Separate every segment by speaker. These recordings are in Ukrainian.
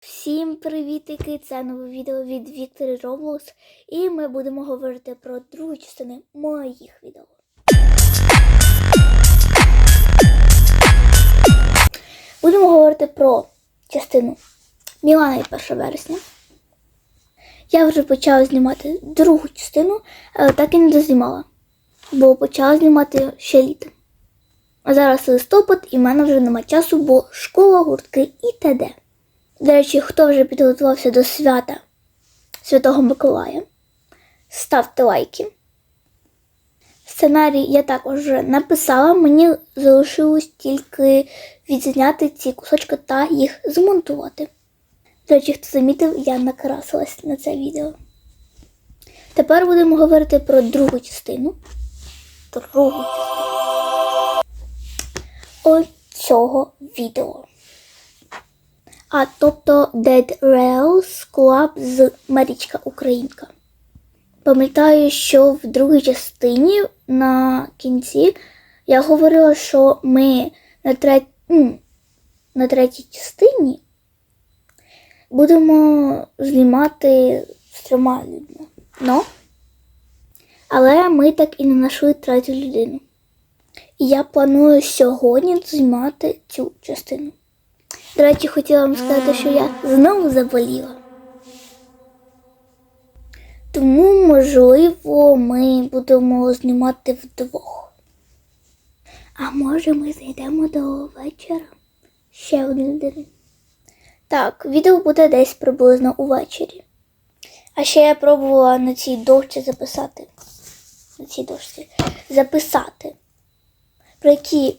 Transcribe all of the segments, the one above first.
Speaker 1: Всім привітики! Це нове відео від Віктори Роблокс, і ми будемо говорити про другу частину моїх відео. Будемо говорити про частину Мілана і 1 вересня. Я вже почала знімати другу частину, але так і не дознімала, бо почала знімати ще літом. А зараз листопад і в мене вже нема часу, бо школа, гуртки і т.д. До речі, хто вже підготувався до свята Святого Миколая, ставте лайки. Сценарій я також вже написала, мені залишилось тільки відзняти ці кусочки та їх змонтувати. До речі, хто замітив, я накрасилась на це відео. Тепер будемо говорити про другу частину. Другу частину. Ось цього відео. А тобто Dead Rails Club з Марічка Українка. Пам'ятаю, що в другій частині на кінці я говорила, що ми на, трет... на третій частині будемо знімати з трьома людьми. Ну, але ми так і не знайшли третю людину. І я планую сьогодні знімати цю частину. До речі, хотіла вам сказати, що я знову заболіла. Тому, можливо, ми будемо знімати вдвох. А може ми зайдемо до вечора? Ще одну людину. Так, відео буде десь приблизно увечері. А ще я пробувала на цій дошці записати. На цій дошці записати. Про які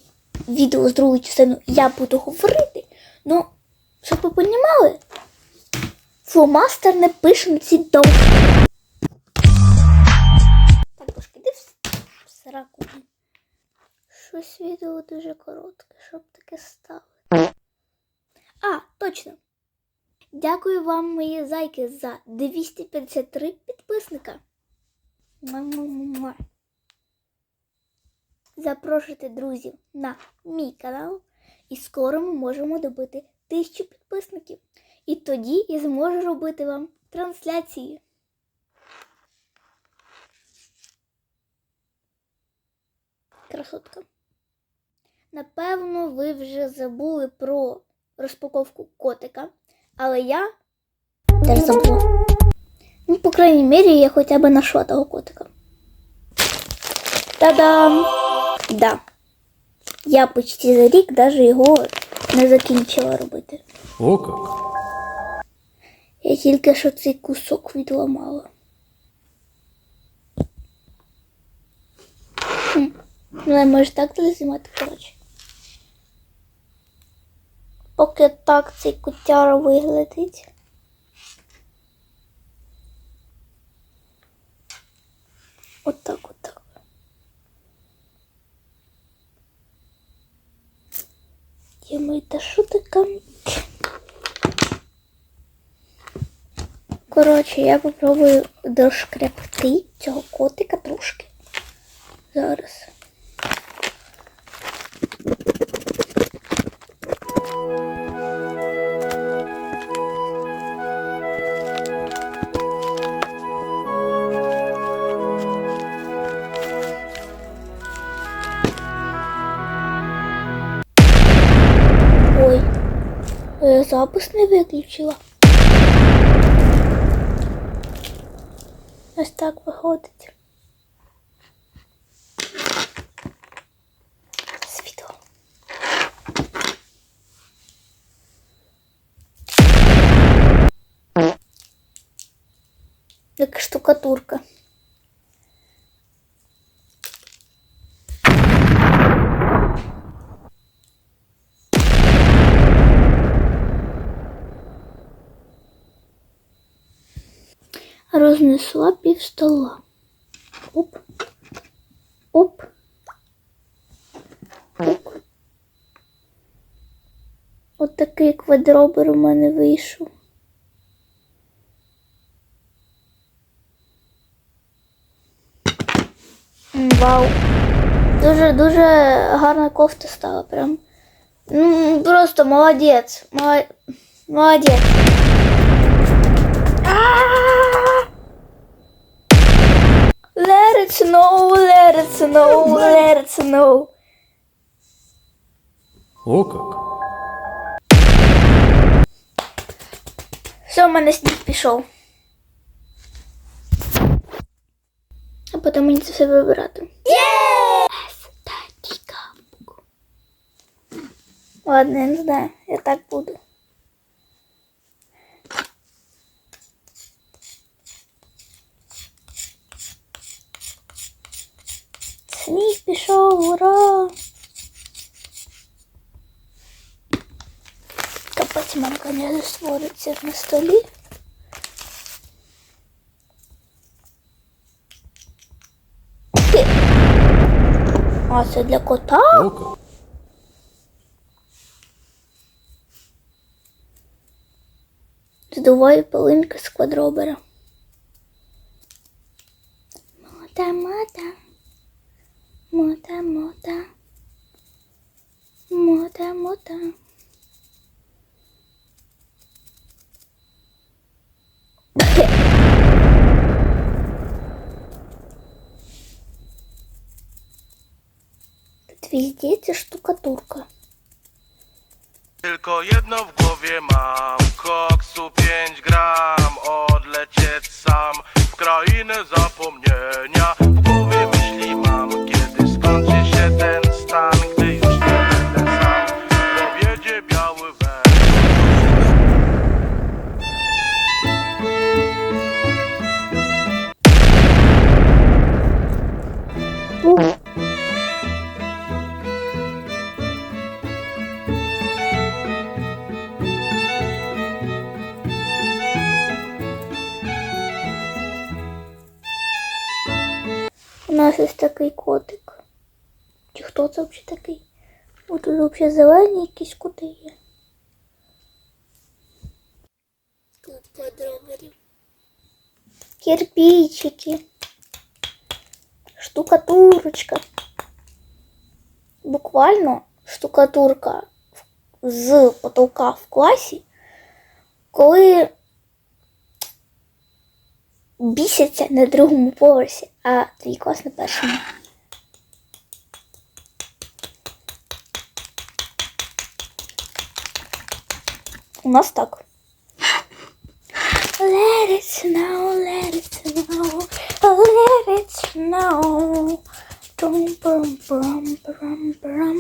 Speaker 1: відео з другої частини я буду говорити. Ну, щоб ви понімали, фломастер не пише на ці довгі. Так, трошки йди в сраку. Щось відео дуже коротке, щоб таке ставити. А, точно. Дякую вам, мої зайки, за 253 підписника. Запрошуйте друзів на мій канал, і скоро ми можемо добити тисячу підписників. І тоді я зможу робити вам трансляції. Красотка. Напевно, ви вже забули про розпаковку котика, але я теж забула. Ну, по крайній мірі, я хоча б нашла того котика. Та-дам! Да. Я почти за рік даже його не закінчила робити.
Speaker 2: О как.
Speaker 1: Я тільки що цей кусок відламала. Хм. Ну, я може так знімати, коротше. Поки так цей котяра виглядить. Отак, отак. ми та що там? Коротше, я попробую дошкрепти цього котика трошки. Зараз. Запис не виключила. Ось так виходить. Світло. Як штукатурка. Рознесла пів стола. Оп. Оп. Оп. От такий квадробер у мене вийшов. Вау. Дуже дуже гарна кофта стала прям. Ну, просто молодець. Мала- Молодець. Let it snow, let it snow, let it snow.
Speaker 2: О как.
Speaker 1: Все, в мене сніг пішов. А потім мені це все вибирати. Ладно, я не знаю, я так буду. Сніг пішов, ура! Капець мамка не створиться на столі. Ти. А це для кота? Здуваю пилинки з квадробера. Мота, мота. Мота, мота. Мота, мота. Тут везде эта штукатурка.
Speaker 3: Tylko jedno w głowie mam Koksu 5 gram Odlecieć sam W krainę zapomnienia
Speaker 1: нас ось такий котик. Чи хто це взагалі такий? О, тут взагалі зелені якісь коти є. Тут подробарів. Кирпичики. Штукатурочка. Буквально штукатурка з потолка в класі, коли бісяться на другому поверсі, а твій клас на першому. У нас так. Let it snow, let it snow, let it snow. Dum, brum, brum, brum, brum.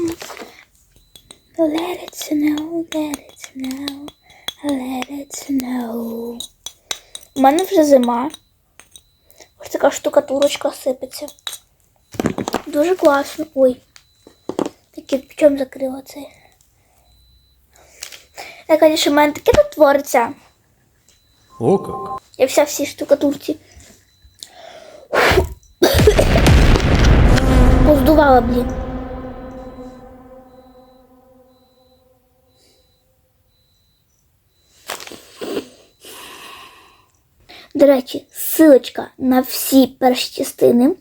Speaker 1: Let it snow, let it snow, let it snow. У мене вже зима. Ось така штукатурочка сипеться. Дуже класно. Ой. Таке чим закрила цей. Я, звісно, в мене таке тут твориться.
Speaker 2: О как.
Speaker 1: Я вся всі штукатурці. Поздувала, блін. До речі, ссылочка на всі перші частини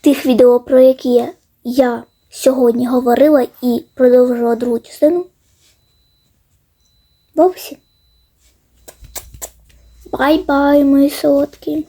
Speaker 1: тих відео, про які я сьогодні говорила і продовжила другу частину. В описі. Бай-бай, мої солодкі.